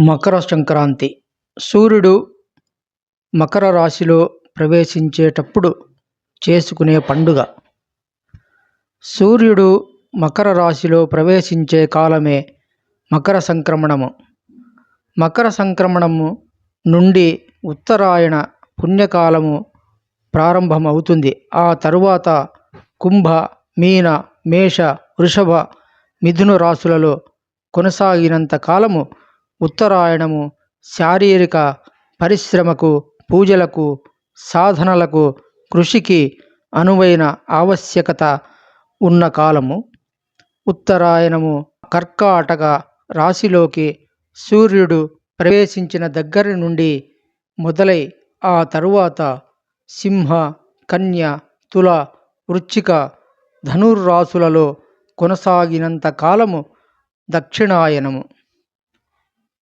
మకర సంక్రాంతి. సూర్యుడు మకర రాశిలో ప్రవేశించేటప్పుడు చేసుకునే పండుగ. సూర్యుడు మకర రాశిలో ప్రవేశించే కాలమే మకర సంక్రమణము. మకర సంక్రమణము నుండి ఉత్తరాయణ పుణ్యకాలము ప్రారంభమవుతుంది. ఆ తరువాత కుంభ మీన మేష వృషభ మిథున రాశులలో కొనసాగినంత కాలము ఉత్తరాయణము శారీరక పరిశ్రమకు పూజలకు సాధనలకు కృషికి అనువైన ఆవశ్యకత ఉన్న కాలము. ఉత్తరాయణము కర్కాటక రాశిలోకి సూర్యుడు ప్రవేశించిన దగ్గర నుండి మొదలై ఆ తరువాత సింహ కన్య తుల వృచ్చిక ధనుర్రాసులలో కొనసాగినంత కాలము దక్షిణాయనము.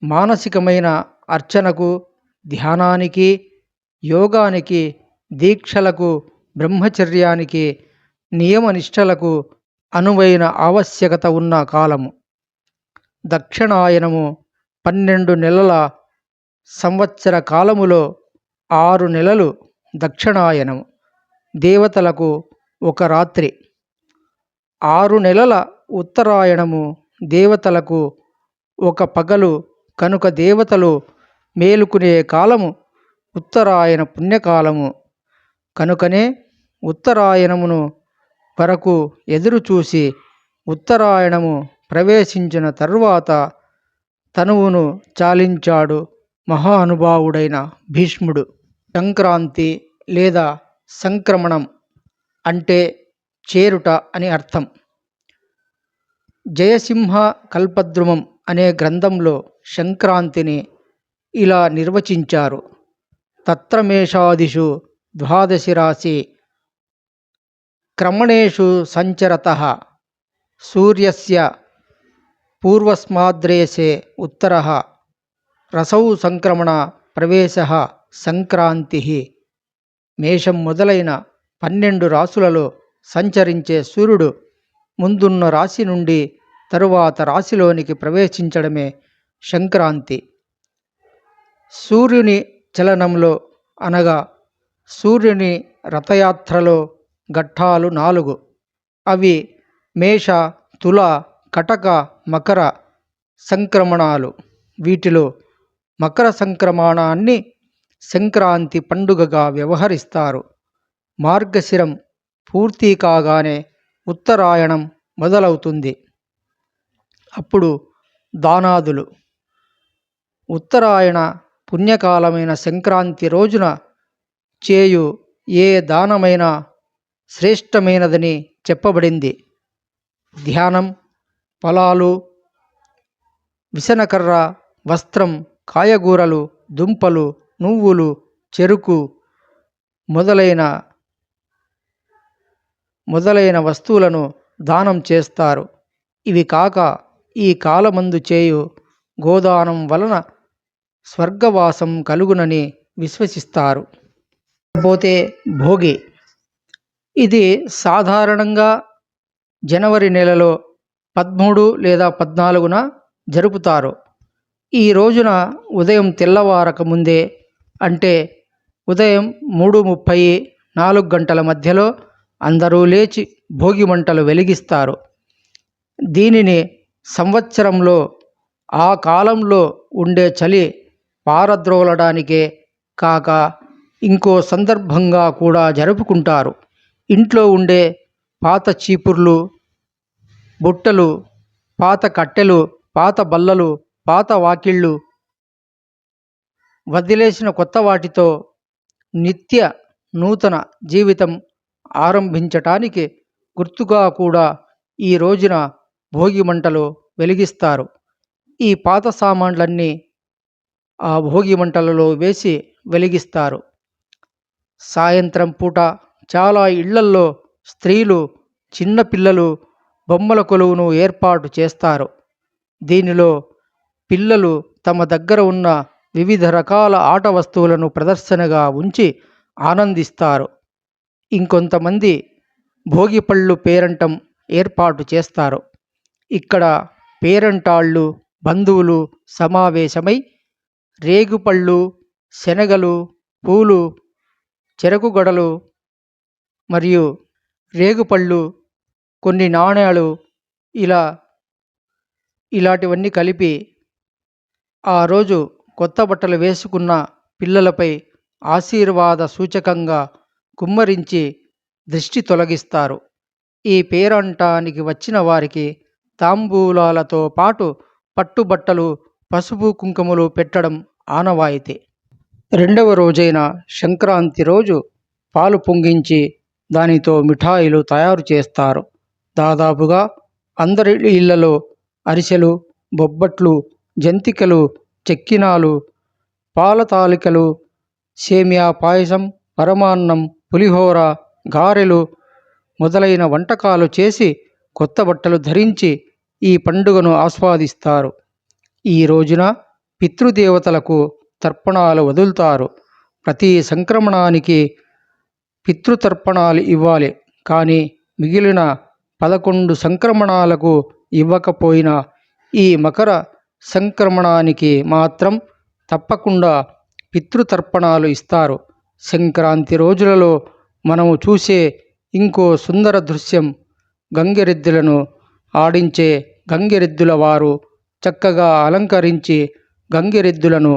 మానసికమైన అర్చనకు ధ్యానానికి యోగానికి దీక్షలకు బ్రహ్మచర్యానికి నియమనిష్టలకు అనువైన ఆవశ్యకత ఉన్న కాలము. దక్షిణాయనము పన్నెండు నెలల సంవత్సర కాలములో ఆరు నెలలు దక్షిణాయనము. దేవతలకు ఒక రాత్రి. ఆరు నెలల ఉత్తరాయణము దేవతలకు ఒక పగలు కనుక దేవతలు మేలుకునే కాలము ఉత్తరాయణ పుణ్యకాలము. కనుకనే ఉత్తరాయణమును వరకు ఎదురుచూసి ఉత్తరాయణము ప్రవేశించిన తరువాత తనువును చాలించాడు మహానుభావుడైన భీష్ముడు. సంక్రాంతి లేదా సంక్రమణం అంటే చేరుట అని అర్థం. జయసింహ కల్పద్రుమం అనే గ్రంథంలో సంక్రాంతిని ఇలా నిర్వచించారు. తత్రమేషాదిషు ద్వాదశి రాశి క్రమణేషు సంచరత సూర్యస్య పూర్వస్మాద్రేశే ఉత్తర రసౌ సంక్రమణ ప్రవేశ సంక్రాంతి మేషం మొదలైన పన్నెండు రాశులలో సంచరించే సూర్యుడు ముందున్న రాశి నుండి తరువాత రాశిలోనికి ప్రవేశించడమే సంక్రాంతి. సూర్యుని చలనంలో అనగా సూర్యుని రథయాత్రలో ఘట్టాలు నాలుగు. అవి మేష తుల కటక మకర సంక్రమణాలు. వీటిలో మకర సంక్రమణాన్ని సంక్రాంతి పండుగగా వ్యవహరిస్తారు. మార్గశిరం పూర్తి కాగానే ఉత్తరాయణం మొదలవుతుంది. అప్పుడు దానాదులు. ఉత్తరాయణ పుణ్యకాలమైన సంక్రాంతి రోజున చేయు ఏ దానమైనా శ్రేష్టమైనదని చెప్పబడింది. ధ్యానం ఫలాలు విసనకర్ర వస్త్రం కాయగూరలు దుంపలు నువ్వులు చెరుకు మొదలైన మొదలైన వస్తువులను దానం చేస్తారు. ఇవి కాక ఈ కాలమందు చేయు గోదానం వలన స్వర్గవాసం కలుగునని విశ్వసిస్తారు. పోతే భోగి. ఇది సాధారణంగా జనవరి నెలలో పదమూడు లేదా పద్నాలుగున జరుపుతారు. ఈ రోజున ఉదయం తెల్లవారక ముందే అంటే ఉదయం మూడు ముప్పై నాలుగు గంటల మధ్యలో అందరూ లేచి భోగి మంటలు వెలిగిస్తారు. దీనిని సంవత్సరంలో ఆ కాలంలో ఉండే చలి పారద్రోలడానికే కాక ఇంకో సందర్భంగా కూడా జరుపుకుంటారు. ఇంట్లో ఉండే పాత చీపుర్లు బుట్టలు పాత కట్టెలు పాత బల్లలు పాత వాకిళ్ళు వదిలేసిన కొత్త వాటితో నిత్య నూతన జీవితం ఆరంభించటానికి గుర్తుగా కూడా ఈ రోజున భోగి మంటలు వెలిగిస్తారు. ఈ పాత సామాన్లన్నీ ఆ భోగి మంటలలో వేసి వెలిగిస్తారు. సాయంత్రం పూట చాలా ఇళ్ళల్లో స్త్రీలు చిన్నపిల్లలు బొమ్మల కొలువును ఏర్పాటు చేస్తారు. దీనిలో పిల్లలు తమ దగ్గర ఉన్న వివిధ రకాల ఆట వస్తువులను ప్రదర్శనగా ఉంచి ఆనందిస్తారు. ఇంకొంతమంది భోగిపళ్ళు పేరంటం ఏర్పాటు చేస్తారు. ఇక్కడ పేరంటాళ్ళు బంధువులు సమావేశమై రేగుపళ్ళు శనగలు పూలు చెరకు గడలు మరియు రేగుపళ్ళు కొన్ని నాణేలు ఇలా ఇలాంటివన్నీ కలిపి ఆ రోజు కొత్త బట్టలు వేసుకున్న పిల్లలపై ఆశీర్వాద సూచకంగా కుమ్మరించి దృష్టి తొలగిస్తారు. ఈ పేరంటానికి వచ్చిన వారికి తాంబూలాలతో పాటు పట్టుబట్టలు పసుపు కుంకుమలు పెట్టడం ఆనవాయితీ. రెండవ రోజైన సంక్రాంతి రోజు పాలు పొంగించి దానితో మిఠాయిలు తయారు చేస్తారు. దాదాపుగా అందరి ఇళ్ళలో అరిసెలు బొబ్బట్లు జంతికలు చెక్కినాలు పాల తాలికలు సేమియా పాయసం పరమాన్నం పులిహోర గారెలు మొదలైన వంటకాలు చేసి కొత్త బట్టలు ధరించి ఈ పండుగను ఆస్వాదిస్తారు. ఈ రోజున పితృదేవతలకు తర్పణాలు వదులుతారు. ప్రతి సంక్రమణానికి పితృతర్పణాలు ఇవ్వాలి. కానీ మిగిలిన పదకొండు సంక్రమణాలకు ఇవ్వకపోయినా ఈ మకర సంక్రమణానికి మాత్రం తప్పకుండా పితృతర్పణాలు ఇస్తారు. సంక్రాంతి రోజులలో మనము చూసే ఇంకో సుందర దృశ్యం గంగిరెద్దులను ఆడించే గంగిరెద్దుల వారు చక్కగా అలంకరించి గంగిరెద్దులను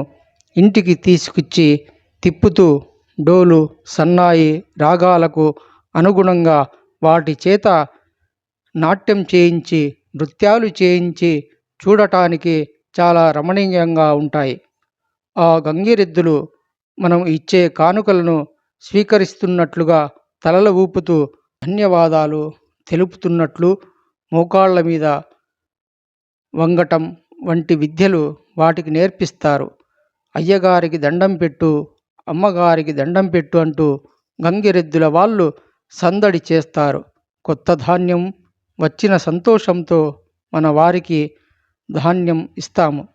ఇంటికి తీసుకొచ్చి తిప్పుతూ డోలు సన్నాయి రాగాలకు అనుగుణంగా వాటి చేత నాట్యం చేయించి నృత్యాలు చేయించి చూడటానికి చాలా రమణీయంగా ఉంటాయి. ఆ గంగిరెద్దులు మనం ఇచ్చే కానుకలను స్వీకరిస్తున్నట్లుగా తలలు ఊపుతూ ధన్యవాదాలు తెలుపుతున్నట్లు మోకాళ్ళ మీద వంగటం వంటి విద్యలు వాటికి నేర్పిస్తారు. అయ్యగారికి దండం పెట్టు అమ్మగారికి దండం పెట్టు అంటూ గంగిరెద్దుల వాళ్ళు సందడి చేస్తారు. కొత్త ధాన్యం వచ్చిన సంతోషంతో మన వారికి ధాన్యం ఇస్తాము.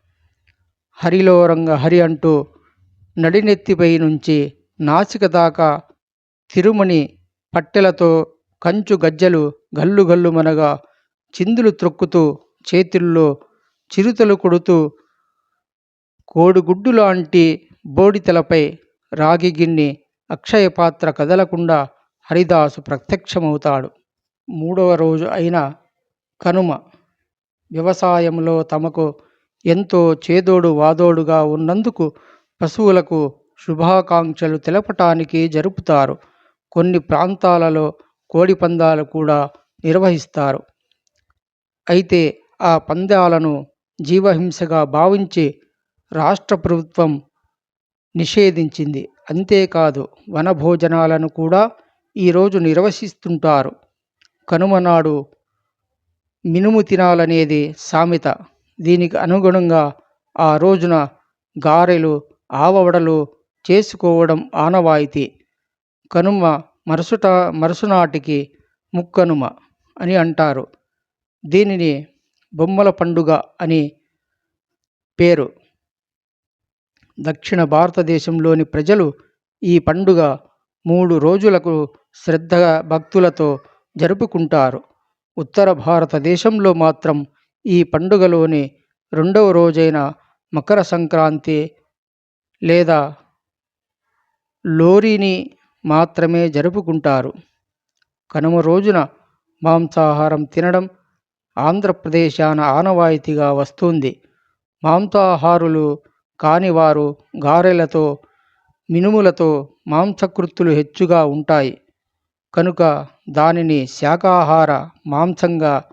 హరిలో రంగ హరి అంటూ నడినెత్తిపై నుంచి నాసిక దాకా తిరుమణి పట్టెలతో కంచు గజ్జలు గల్లు గల్లు మనగా చిందులు త్రొక్కుతూ చేతుల్లో చిరుతలు కొడుతూ కోడిగుడ్డు లాంటి బోడితలపై రాగి గిన్నె అక్షయ పాత్ర కదలకుండా హరిదాసు ప్రత్యక్షమవుతాడు. మూడవ రోజు అయిన కనుమ వ్యవసాయంలో తమకు ఎంతో చేదోడు వాదోడుగా ఉన్నందుకు పశువులకు శుభాకాంక్షలు తెలపటానికి జరుపుతారు. కొన్ని ప్రాంతాలలో కోడి పందాలు కూడా నిర్వహిస్తారు. అయితే ఆ పందాలను జీవహింసగా భావించి రాష్ట్ర ప్రభుత్వం నిషేధించింది. అంతేకాదు వనభోజనాలను కూడా ఈరోజు నిర్వహిస్తుంటారు. కనుమ నాడు మినుము తినాలనేది సామెత. దీనికి అనుగుణంగా ఆ రోజున గారెలు ఆవవడలు చేసుకోవడం ఆనవాయితీ. కనుమ మరుసట మరుసనాటికి ముక్కనుమ అని అంటారు. దీనిని బొమ్మల పండుగ అని పేరు. దక్షిణ భారతదేశంలోని ప్రజలు ఈ పండుగ మూడు రోజులకు శ్రద్ధ భక్తులతో జరుపుకుంటారు. ఉత్తర భారతదేశంలో మాత్రం ఈ పండుగలోని రెండవ రోజైన మకర సంక్రాంతి లేదా లోరీని మాత్రమే జరుపుకుంటారు. కనుమ రోజున మాంసాహారం తినడం ఆంధ్రప్రదేశాన ఆనవాయితీగా వస్తుంది. మాంసాహారులు కానివారు గారెలతో మినుములతో మాంసకృత్తులు హెచ్చుగా ఉంటాయి. కనుక దానిని శాకాహార మాంసంగా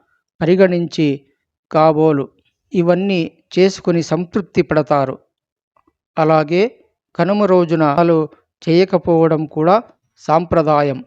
పరిగణించి కాబోలు. ఇవన్నీ చేసుకుని సంతృప్తి పడతారు. అలాగే కనుమ రోజున చేయకపోవడం కూడా సాంప్రదాయం.